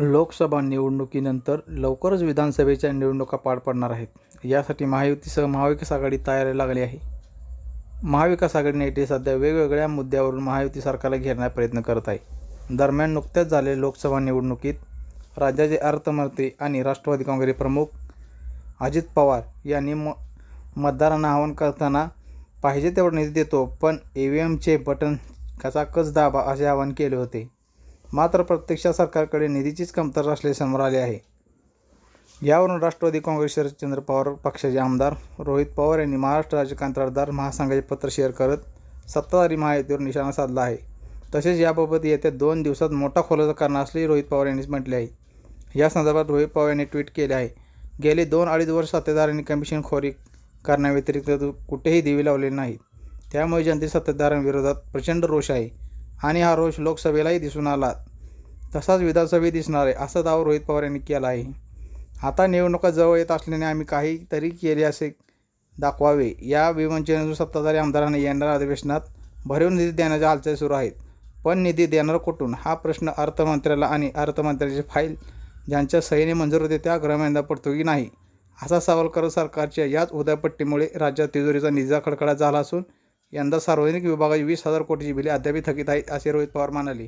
लोकसभा निवडणुकीनंतर लवकरच विधानसभेच्या निवडणुका पार पडणार आहेत. यासाठी महायुतीसह महाविकास आघाडी तयारी लागली आहे. महाविकास आघाडी नेते सध्या वेगवेगळ्या मुद्द्यावरून महायुती सरकारला घेरण्याचा प्रयत्न करत आहे. दरम्यान नुकत्याच झालेल्या लोकसभा निवडणुकीत राज्याचे अर्थमंत्री आणि राष्ट्रवादी काँग्रेस प्रमुख अजित पवार यांनी म मतदारांना आवाहन करताना पाहिजे तेवढा निधी देतो पण ई व्ही एमचे बटन कचाकच दाबा असे आवाहन केले होते. मात्र प्रत्यक्षात सरकारकडे निधीचीच कमतरता असल्याचे समोर आले आहे. यावरून राष्ट्रवादी काँग्रेस शरदचंद्र पवार पक्षाचे आमदार रोहित पवार यांनी महाराष्ट्र राज्य कंत्राटदार महासंघाचे पत्र शेअर करत सत्ताधारी महायुतीवर निशाणा साधला आहे. तसेच याबाबत येत्या दोन दिवसात मोठा खुलासा करणार असल्याचे रोहित पवार यांनीच म्हटले आहे. या संदर्भात रोहित पवार यांनी ट्विट केले आहे. गेले दोन अडीच वर्ष सत्तेधाऱ्यांनी कमिशनखोरी करण्याव्यतिरिक्त कुठेही देवी लावलेले नाहीत. त्यामुळे जनते सत्तेदारांविरोधात प्रचंड रोष आहे. आणि हा रोष लोकसभेलाही दिसून आला. तसाच विधानसभेत दिसणार आहे असा दावा रोहित पवार यांनी केला आहे. आता निवडणुका जवळ येत असल्याने आम्ही काहीतरी केले असे दाखवावे. या विवंचनेतून सत्ताधारी आमदारांनी येणाऱ्या अधिवेशनात भरीव निधी देण्याच्या हालचाली सुरू आहेत. पण निधी देणार कुठून? हा प्रश्न अर्थमंत्र्याला आणि अर्थमंत्र्याची फाईल ज्यांच्या सहीने मंजूर होते त्या गृहमंदा पडतो की नाही. असा सवाल करत सरकारच्या याच उदयपट्टीमुळे राज्यात तिजोरीचा निधीचा खडखडा झाला असून यंदा सार्वजनिक विभागाची वीस हजार कोटीची बिले अद्याप थकीत आहेत असे रोहित पवार म्हणाले.